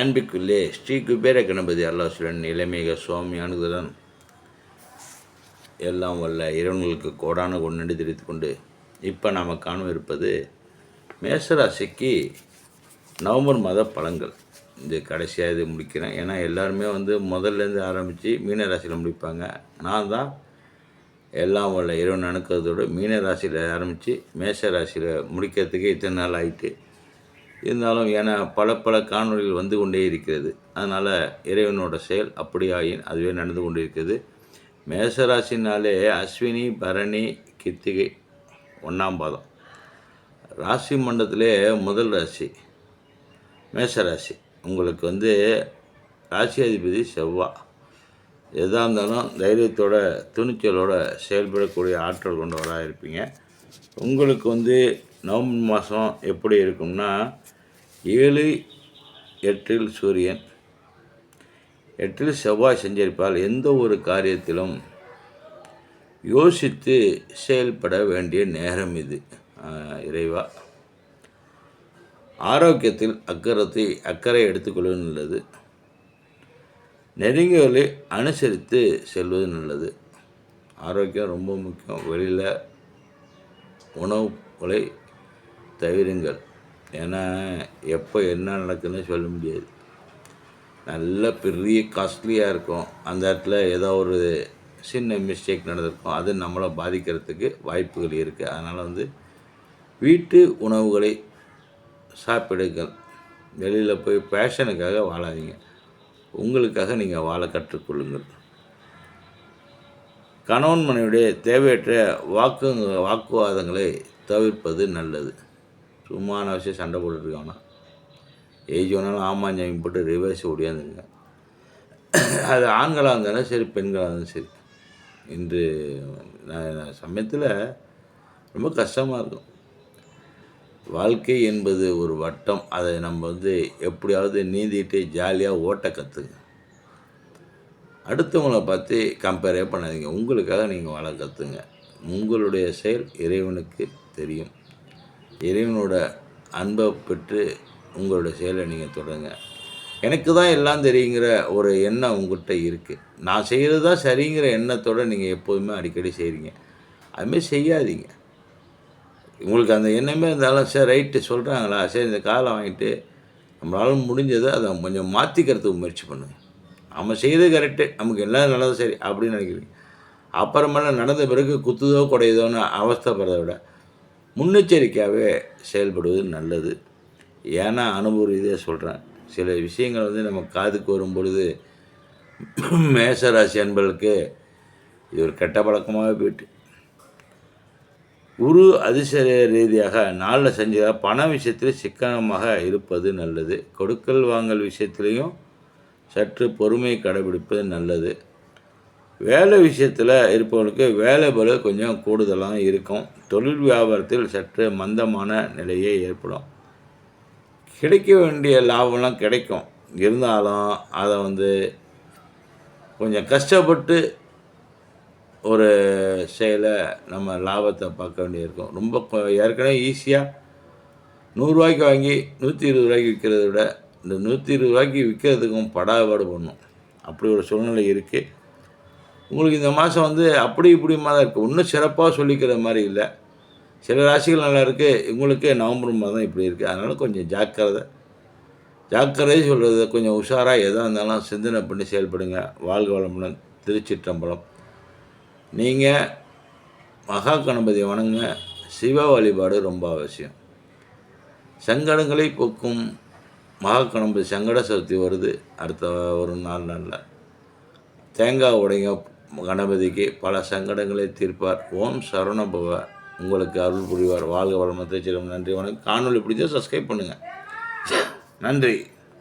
அன்பிற்குள்ளே ஸ்ரீ குபேர கணபதி அல்லாசுரன் இளமேக சுவாமி அணுகுதன் எல்லாம் வல்ல இறைவன்களுக்கு கோடான கொண்டு தெரிவித்து கொண்டு இப்போ நாம் காணவிருப்பது மேசராசிக்கு நவம்பர் மாத பழங்கள் இது கடைசியாக இது முடிக்கிறேன். ஏன்னா எல்லாருமே வந்து முதல்லேருந்து ஆரம்பித்து மீனராசியில் முடிப்பாங்க. நான் தான் எல்லாம் வல்ல இறைவன் அணுக்கிறதோடு மீனராசியில் ஆரம்பித்து மேச ராசியில் முடிக்கிறதுக்கு இத்தனை நாள் ஆகிட்டு இருந்தாலும் ஏன்னா பல பல காணொளிகள் வந்து கொண்டே இருக்கிறது. அதனால் இறைவனோட செயல் அப்படியாயின் அதுவே நடந்து கொண்டே இருக்கிறது மேசராசினாலே அஸ்வினி பரணி கித்திகை ஒன்றாம் பாதம். ராசி மண்டலத்திலே முதல் ராசி மேசராசி. உங்களுக்கு வந்து ராசி அதிபதி செவ்வாய் எதாக இருந்தாலும் தைரியத்தோட துணிச்சலோட செயல்படக்கூடிய ஆற்றல் கொண்டவராக இருப்பீங்க. உங்களுக்கு வந்து நவம்பர் மாதம் எப்படி இருக்கும்னா ஏழு எட்டில் சூரியன். எட்டில் செவ்வாய் செஞ்சிருப்பால் எந்த ஒரு காரியத்திலும் யோசித்து செயல்பட வேண்டிய நேரம் இது. இறைவா. ஆரோக்கியத்தில் அக்கறத்தை அக்கறை எடுத்துக்கொள்வது நல்லது. நெருங்கியவர்களை அனுசரித்து செல்வது நல்லது. ஆரோக்கியம் ரொம்ப முக்கியம். வெளியில் உணவுகளை தவிருங்கள். ஏன்னா எப்போ என்ன நடக்குதுன்னு சொல்ல முடியாது. நல்ல பெரிய காஸ்ட்லியாக இருக்கும். அந்த இடத்துல ஏதோ ஒரு சின்ன மிஸ்டேக் நடந்திருக்கும். அது நம்மளை பாதிக்கிறதுக்கு வாய்ப்புகள் இருக்குது அதனால் வந்து வீட்டு உணவுகளை சாப்பிடுங்கள். வெளியில் போய் பேஷனுக்காக வாழாதீங்க. உங்களுக்காக நீங்கள் வாழ கற்றுக்கொள்ளுங்கள். கணவன் மனைவியுடைய தேவையற்ற வாக்கு வாக்குவாதங்களை தவிர்ப்பது நல்லது. சும்மான விஷயம் சண்டை போட்டுருக்காங்கன்னா ஏஜ் வேணாலும் ஆமாஞ்சாமி போட்டு ரிவர்ஸ் ஓடியாந்துருங்க. அது ஆண்களாக இருந்தாலும் சரி பெண்களாக இருந்தாலும் சரி. இன்று நான் சமயத்தில் ரொம்ப கஷ்டமாக இருக்கும். வாழ்க்கை என்பது ஒரு வட்டம். அதை நம்ம வந்து எப்படியாவது நீந்திட்டு ஜாலியாக ஓட்ட கற்றுங்க அடுத்தவங்களை பார்த்து கம்பேரே பண்ணாதீங்க. உங்களுக்காக நீங்கள் வாழ கற்றுங்க உங்களுடைய செயல் இறைவனுக்கு தெரியும். இறைவனோட அன்பை பெற்று உங்களோட செயலை நீங்கள் தொடங்க எனக்கு தான் எல்லாம் தெரியுங்கிற ஒரு எண்ணம் உங்கள்கிட்ட இருக்குது நான் செய்கிறது தான் சரிங்கிற எண்ணத்தோடு நீங்கள் எப்போதுமே அடிக்கடி செய்கிறீங்க அதுமாரி செய்யாதீங்க. உங்களுக்கு அந்த எண்ணமே இருந்தாலும் சரி ரைட்டு சொல்கிறாங்களா சரி இந்த காலை வாங்கிட்டு நம்மளால முடிஞ்சதை அதை கொஞ்சம் மாற்றிக்கிறதுக்கு முயற்சி பண்ணுங்கள் நம்ம செய்கிறது கரெக்டு நமக்கு எல்லாம் நல்லதும் சரி அப்படின்னு நினைக்கிறீங்க. அப்புறமேல நடந்த பிறகு குத்துதோ குடையுதோன்னு அவஸ்தைப்படுறத விட முன்னெச்சரிக்கையாகவே செயல்படுவது நல்லது. ஏன்னா அனுபவ ரீதியாக சொல்கிறேன் சில விஷயங்கள் வந்து நம்ம காதுக்கு வரும் பொழுது மேசராசி அன்பர்களுக்கு இது ஒரு கெட்ட பழக்கமாகவே போயிட்டு. குரு அதிசய ரீதியாக நாளில் செஞ்சதாக பண விஷயத்தில் சிக்கனமாக இருப்பது நல்லது. கொடுக்கல் வாங்கல் விஷயத்துலேயும் சற்று பொறுமை கடைபிடிப்பது நல்லது. வேலை விஷயத்தில் இருப்பவர்களுக்கு வேலை பலு கொஞ்சம் கூடுதலாக இருக்கும். தொழில் வியாபாரத்தில் சற்று மந்தமான நிலையே ஏற்படும். கிடைக்க வேண்டிய லாபம்லாம் கிடைக்கும். இருந்தாலும் அதை வந்து கொஞ்சம் கஷ்டப்பட்டு ஒரு செயலை நம்ம லாபத்தை பார்க்க வேண்டியிருக்கும். ரொம்ப ஏற்கனவே ஈஸியாக நூறுரூவாய்க்கு வாங்கி நூற்றி இருபது ரூபாய்க்கு விற்கிறத விட இந்த நூற்றி இருபது ரூபாய்க்கு விற்கிறதுக்கும் படாபாடு பண்ணும். அப்படி ஒரு சூழ்நிலை இருக்குது உங்களுக்கு இந்த மாதம் வந்து அப்படி இப்படிமா தான் இருக்குது இன்னும் சிறப்பாக சொல்லிக்கிற மாதிரி இல்லை. சில ராசிகள் நல்லா இருக்குது உங்களுக்கு நவம்பர் மாதம் இப்படி இருக்குது அதனால் கொஞ்சம் ஜாக்கிரதை. ஜாக்கிரதை சொல்கிறது கொஞ்சம் உஷாராக எதாக இருந்தாலும் சிந்தனை பண்ணி செயல்படுங்க. வாழ்க வளமுடன். திருச்சிற்றம்பலம் நீங்கள் மகா கணபதி வணங்க சிவ வழிபாடு ரொம்ப அவசியம். சங்கடங்களை போக்கும் மகா கணபதி சங்கட சதுர்த்தி வருது. அடுத்த ஒரு நாலு நாளில் தேங்காய் உடைங்க கணபதிக்கு பல சங்கடங்களை தீர்ப்பார். ஓம் சரணபவ உங்களுக்கு அருள் புரிவார். வாழ்க வளமத்தை திருச்சிரம் நன்றி. வணக்கம். காணொலி பிடிச்சா சப்ஸ்கிரைப் பண்ணுங்கள் நன்றி.